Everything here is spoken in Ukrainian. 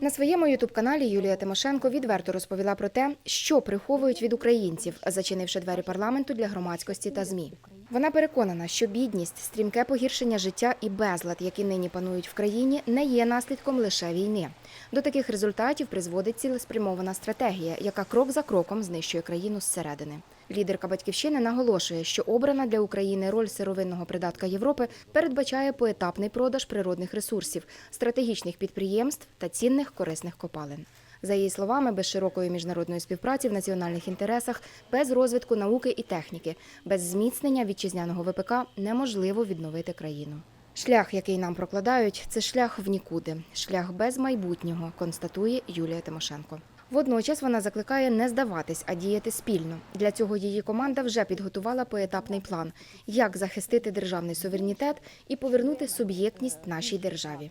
На своєму ютуб-каналі Юлія Тимошенко відверто розповіла про те, що приховують від українців, зачинивши двері парламенту для громадськості та змі. Вона переконана, що бідність, стрімке погіршення життя і безлад, які нині панують в країні, не є наслідком лише війни. До таких результатів призводить цілеспрямована стратегія, яка крок за кроком знищує країну зсередини. Лідерка батьківщини наголошує, що обрана для України роль сировинного придатка Європи передбачає поетапний продаж природних ресурсів, стратегічних підприємств та цінних корисних копалин. За її словами, без широкої міжнародної співпраці в національних інтересах, без розвитку науки і техніки, без зміцнення вітчизняного ВПК неможливо відновити країну. Шлях, який нам прокладають, це шлях в нікуди, шлях без майбутнього, констатує Юлія Тимошенко. Водночас вона закликає не здаватись, а діяти спільно. Для цього її команда вже підготувала поетапний план, як захистити державний суверенітет і повернути суб'єктність нашій державі.